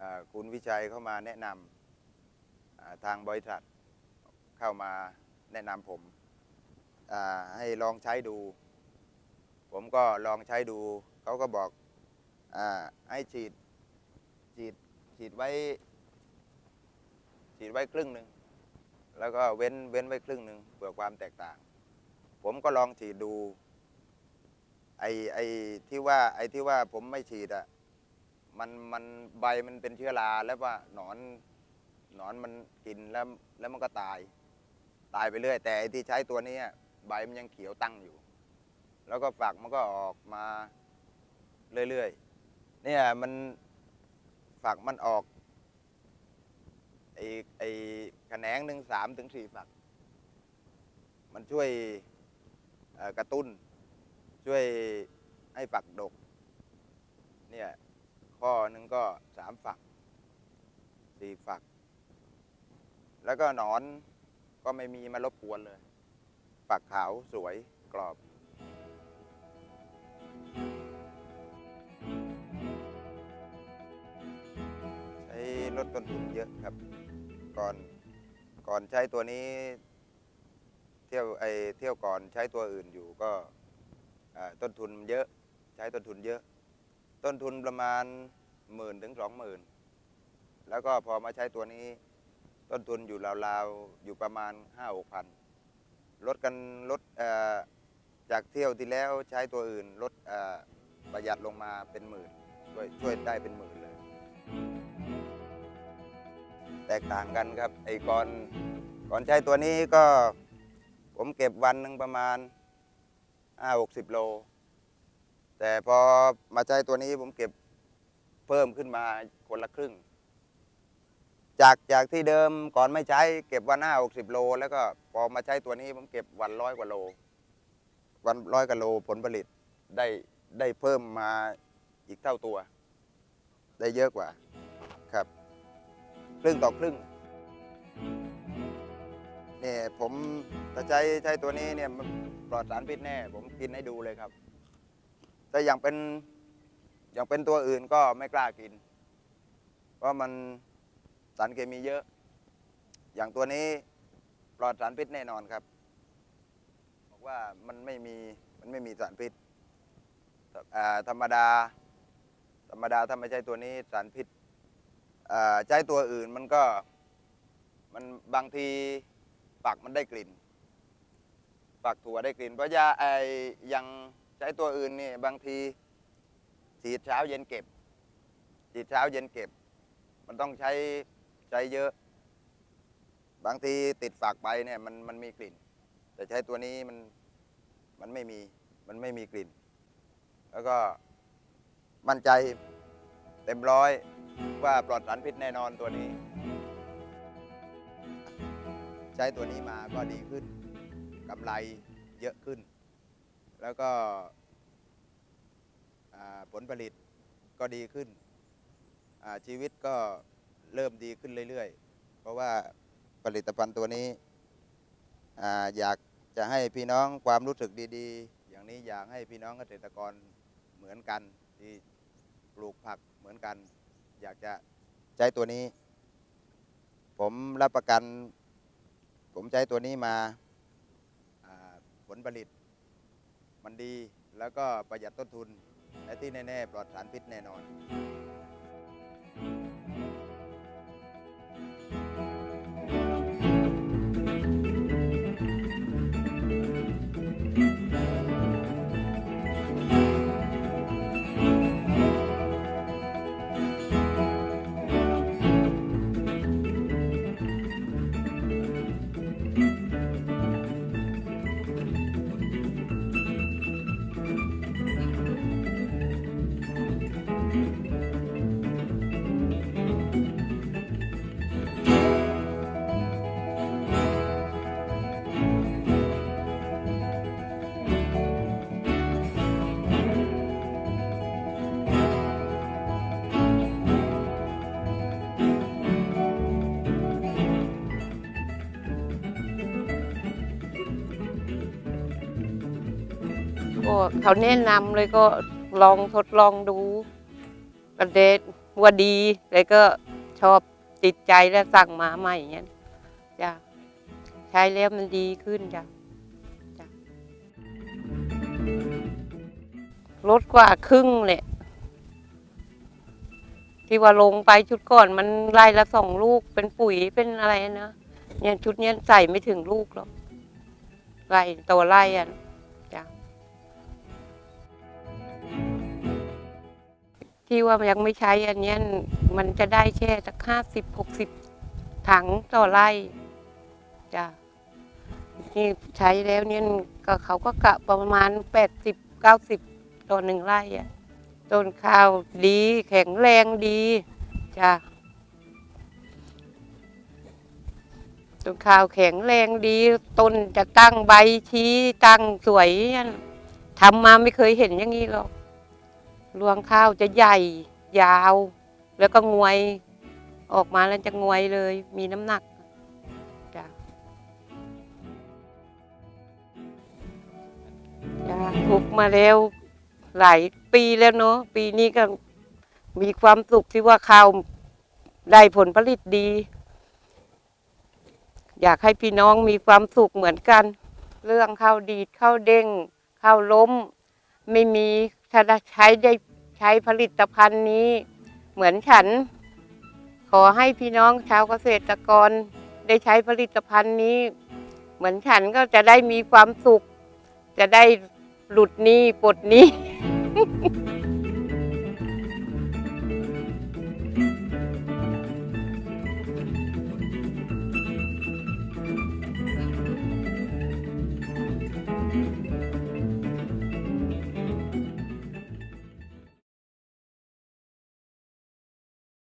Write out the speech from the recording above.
อ่าคุณวิชัยเข้ามาแนะนำทางบริษัทเข้ามาแนะนำผมให้ลองใช้ดู ผมก็ลองใช้ดูเขาก็บอกอให้ฉีดฉีดฉีดไว้ฉีดไว้ครึ่งหนึ่งแล้วก็เว้นเว้นไว้ครึ่งหนึ่งเพื่อความแตกต่าง ผมก็ลองฉีดดูไอไอ้ที่ว่าไอ้ที่ว่าผมไม่ฉีดอะ มันมันใบมันเป็นเชื้อราแล้วว่าหนอนหนอนมันกินแล้วแล้วมันก็ตาย ตายไปเรื่อย แต่ที่ใช้ตัวนี้ใบมันยังเขียวตั้งอยู่ แล้วก็ฝักมันก็ออกมาเรื่อยๆเนี่ยมันฝักมันออกไอ้ไอ้แขนงหนึ่งสามถึงสี่ฝัก มันช่วยกระตุ้น ช่วยให้ฝักดกเนี่ย ข้อหนึ่งก็สามฝักสี่ฝัก แล้วก็หนอนก็ไม่มีมารบกวนเลย ฝักขาวสวยกรอบใช้ลดต้นทุนเยอะครับ ก่อนก่อนใช้ตัวนี้ เที่ยวไอเที่ยวก่อนใช้ตัวอื่นอยู่ก็ต้นทุนเยอะ ใช้ต้นทุนเยอะ ต้นทุนประมาณหมื่นถึงสองหมื่นแล้วก็พอมาใช้ตัวนี้ ต้นทุนอยู่ราวๆ อยู่ประมาณห้าหกพันลดกันลดจากเที่ยวที่แล้วใช้ตัวอื่นลดประหยัดลงมาเป็นหมื่นช่วยช่วยได้เป็นหมื่นเลย แตกต่างกันครับไอ้ก่อนก่อนใช้ตัวนี้ก็ผมเก็บวันหนึ่งประมาณห้าหกสิบโล แต่พอมาใช้ตัวนี้ผมเก็บเพิ่มขึ้นมาคนละครึ่ง จากจากที่เดิมก่อนไม่ใช้เก็บวันห้าหกสิบโล แล้วก็พอมาใช้ตัวนี้ผมเก็บวันร้อยกว่าโล วันร้อยกว่าโลผลผลิตได้ได้เพิ่มมาอีกเท่าตัว ได้เยอะกว่าครับ ครึ่งต่อครึ่งเนี่ยผมถ้าใช้ใช้ตัวนี้เนี่ยปลอดสารพิษแน่ ผมกินให้ดูเลยครับ แต่อย่างเป็นอย่างเป็นตัวอื่นก็ไม่กล้ากิน เพราะมันสารเคมีเยอะ อย่างตัวนี้ปลอดสารพิษแน่นอนครับ บอกว่ามันไม่มีมันไม่มีสารพิษธรรมดา ธรรมดาถ้าไม่ใช่ตัวนี้สารพิษใช้ตัวอื่นมันก็มันบางทีฝักมันได้กลิ่นฝักถั่วได้กลิ่น เพราะยาไออยัง ใช้ตัวอื่นนี่บางทีฉีดเช้าเย็นเก็บฉีดเช้าเย็นเก็บ มันต้องใช้ใช้เยอะ บางทีติดฝักไปเนี่ยมันมันมีกลิ่น แต่ใช้ตัวนี้มันมันไม่มีมันไม่มีกลิ่น แล้วก็มั่นใจเต็มร้อยว่าปลอดสารพิษแน่นอนตัวนี้ ใช้ตัวนี้มาก็ดีขึ้นกำไรเยอะขึ้น แล้วก็ผลผลิตก็ดีขึ้น ชีวิตก็เริ่มดีขึ้นเรื่อยๆ เพราะว่าผลิตภัณฑ์ตัวนี้ออยากจะให้พี่น้องความรู้สึกดีๆ อย่างนี้อยากให้พี่น้องเกษตรกรเหมือนกันที่ปลูกผักเหมือนกัน อยากจะใช้ตัวนี้ ผมรับประกัน ผมใช้ตัวนี้มาผลผลิต มันดี แล้วก็ประหยัดต้นทุน และที่แน่ ๆ ปลอดสารพิษแน่นอน ก็เขาแนะนำเลยก็ลองทดลองดูกระเด็ดว่าดีเลยก็ชอบติดใจแล้วสั่งมาใหม่อย่างเงี้ยจ้ะใช้แล้วมันดีขึ้นจ้ะจ้ะลดกว่าครึ่งเลยที่ว่าลงไปชุดก่อนมันไล่ละสองลูกเป็นปุ๋ยเป็นอะไรนะเนี่ยชุดเนี้ยใส่ไม่ถึงลูกหรอกไล่ตัวไล่อะจ้ะ ที่ว่ายังไม่ใช้อันนี้มันจะได้แค่สักห้าสิบหกสิบถังต่อไร่จ้ะนี่ใช้แล้วเนี่ยก็เขาก็กะประมาณแปดสิบเก้าสิบต่อหนึ่งไร่อะต้นข้าวดีแข็งแรงดีจ้ะต้นข้าวแข็งแรงดี ต้นจะตั้งใบชี้ตั้งสวยนั่นทำมาไม่เคยเห็นอย่างนี้หรอก รวงข้าวจะใหญ่ยาว แล้วก็งวยออกมาแล้วจะงวยเลย มีน้ำหนักจ้ะจ้ะทุกมาแล้วหลายปีแล้วเนาะปีนี้ก็มีความสุขที่ว่าข้าวได้ผลผลิตดี อยากให้พี่น้องมีความสุขเหมือนกัน เรื่องข้าวดีดข้าวเด้งข้าวล้ม ไม่มี ถ้าใช้ได้ใช้ผลิตภัณฑ์นี้ เหมือนฉัน ขอให้พี่น้องชาวเกษตรกร ได้ใช้ผลิตภัณฑ์นี้ เหมือนฉันก็จะได้มีความสุข จะได้หลุดหนี้ปลดหนี้